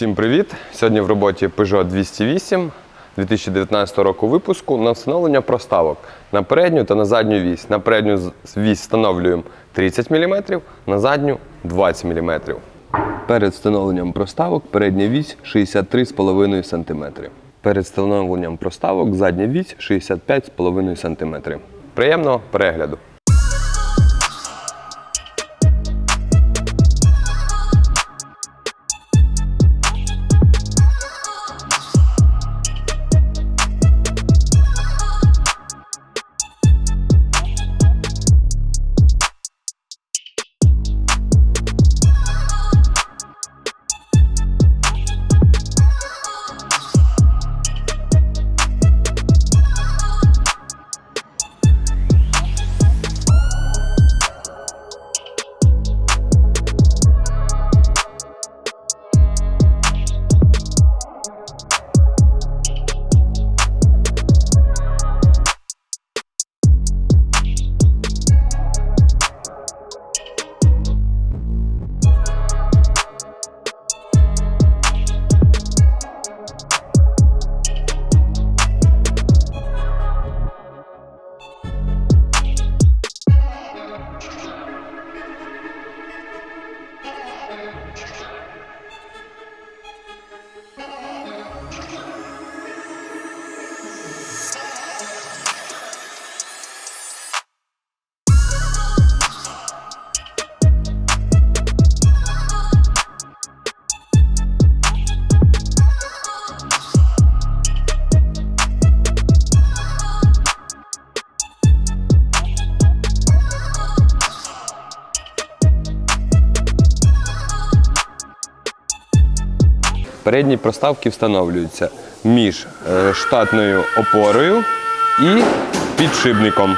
Всім привіт! Сьогодні в роботі Peugeot 208 2019 року випуску на встановлення проставок на передню та на задню вісь. На передню вісь встановлюємо 30 мм, на задню 20 мм. Перед встановленням проставок передня вісь 63,5 см. Перед встановленням проставок задня вісь 65,5 см. Приємного перегляду! Передні проставки встановлюються між е, штатною опорою і підшипником.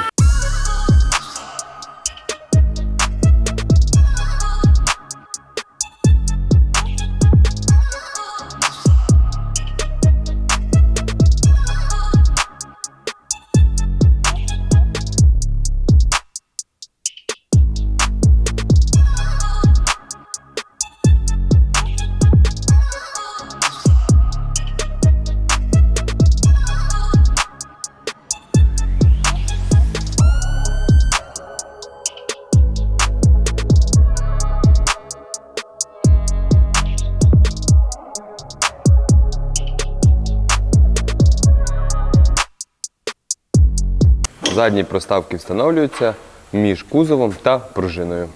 Задні проставки встановлюються між кузовом та пружиною.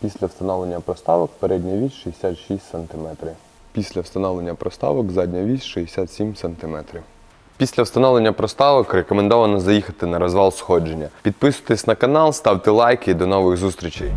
Після встановлення проставок передня вісь 66 см. Після встановлення проставок задня вісь 67 см. Після встановлення проставок рекомендовано заїхати на розвал сходження. Підписуйтесь на канал, ставте лайки і до нових зустрічей.